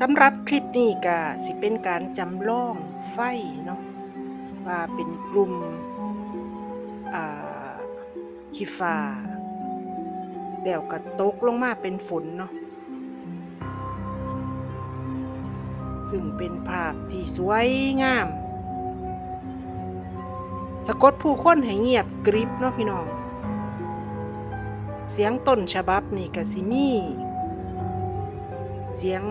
สำหรับคลิปนี้ก็สิเป็นการจำลองไฟเนาะว่าเป็นกลุ่มขี้ฟ้าแล้วก็ตกลงมาเป็นฝนเนาะซึ่งเป็นภาพที่สวยงาม สะกดผู้คนให้เงียบกริบเนาะพี่น้อง เสียงต้นฉบับนี่ก็สิมี เสียง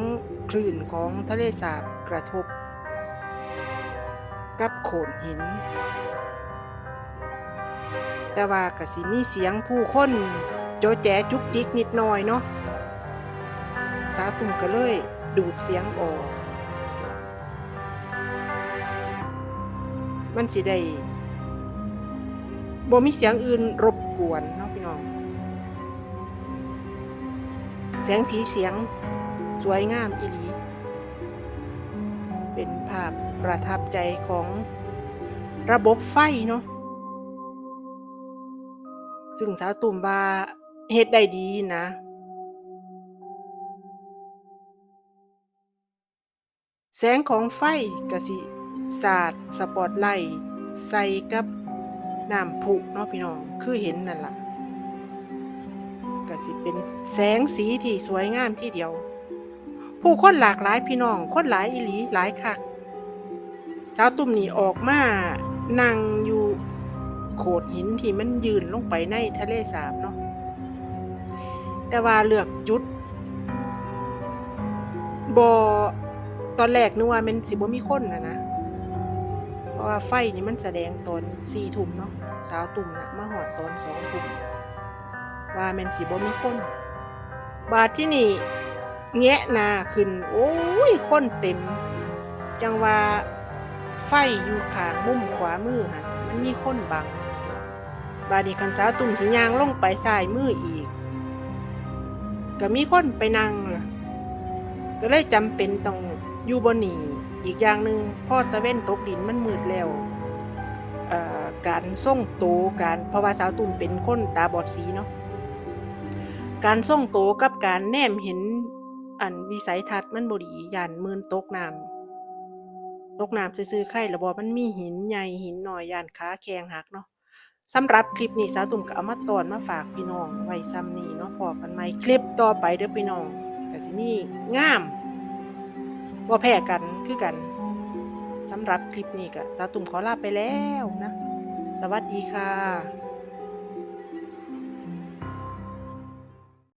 คลื่นของทะเลสาบกระทบ กับโขดหิน แต่ว่าก็สิมีเสียงผู้คนโจแจจุกจิกนิดหน่อยเนาะสาตุ่มก็เลยดูดเสียงออก มันสิได้บ่มีเสียงอื่นรบกวนเนาะพี่น้อง แสงสีเสียง สวยงามอีหลี เป็นภาพประทับใจของระบบไฟเนาะ ซึ่งสาวตุ่มว่าเฮ็ดได้ดีนะ แสงของไฟกะสิสาดสปอตไลท์ใส่กับน้ำผุเนาะพี่น้อง คือเห็นนั่นล่ะก็สิเป็นแสงสีที่สวยงามที่เดียว ผู้คนหลากหลายพี่น้องคนหลายอีหลีหลายคักสาวตุ่มนี่ออกมานั่งอยู่โขดหินที่มันยืนลงไปในทะเลสาบเนาะแต่ว่าเลือกจุดบอตอนแรกนึกว่ามันสิบ่มีคนนะนะเพราะว่าไฟนี่มันแสดงตอนสี่ทุ่มเนาะสาวตุ่มนะมาหอดตอนสองทุ่มว่าม่นสิบ่มีคน บาดที่นี่ แงะหน้าขึ้น โอ้ยคนเต็ม จังว่าไฟอยู่ข้างมุมขวามือหันมันมีคนบัง บาดนี้คันสาวตุ่มสิยางลงไปซ้ายมืออีก ก็มีคนไปนั่งล่ะ ก็เลยจำเป็นต้องอยู่บนนีอีกอย่างหนึ่งพ่อตะเว้นตกดินมันมืดแล้วการส่งโตการเพราะว่าสาวตุ่มเป็นคนตาบอดสีเนาะการส่งโตกับการแนมเห็น อันวิสัยทัศน์มันบดียานมืนตกน้ำตกน้ำซื่อๆไข่ระบอมันมีหินใหญ่หินหน่อยยานขาแข็งหักเนาะสำหรับคลิปนี้สาวตุ่มก็เอามาตอนมาฝากพี่น้องไว้ซ้ำนี้เนาะพอกันใหมคลิปต่อไปเด้อพี่น้องก็สิมีงามบ่แพ้กันคือกันสำหรับคลิปนี้ก็สาวตุ่มขอลาไปแล้วนะ สวัสดีค่ะ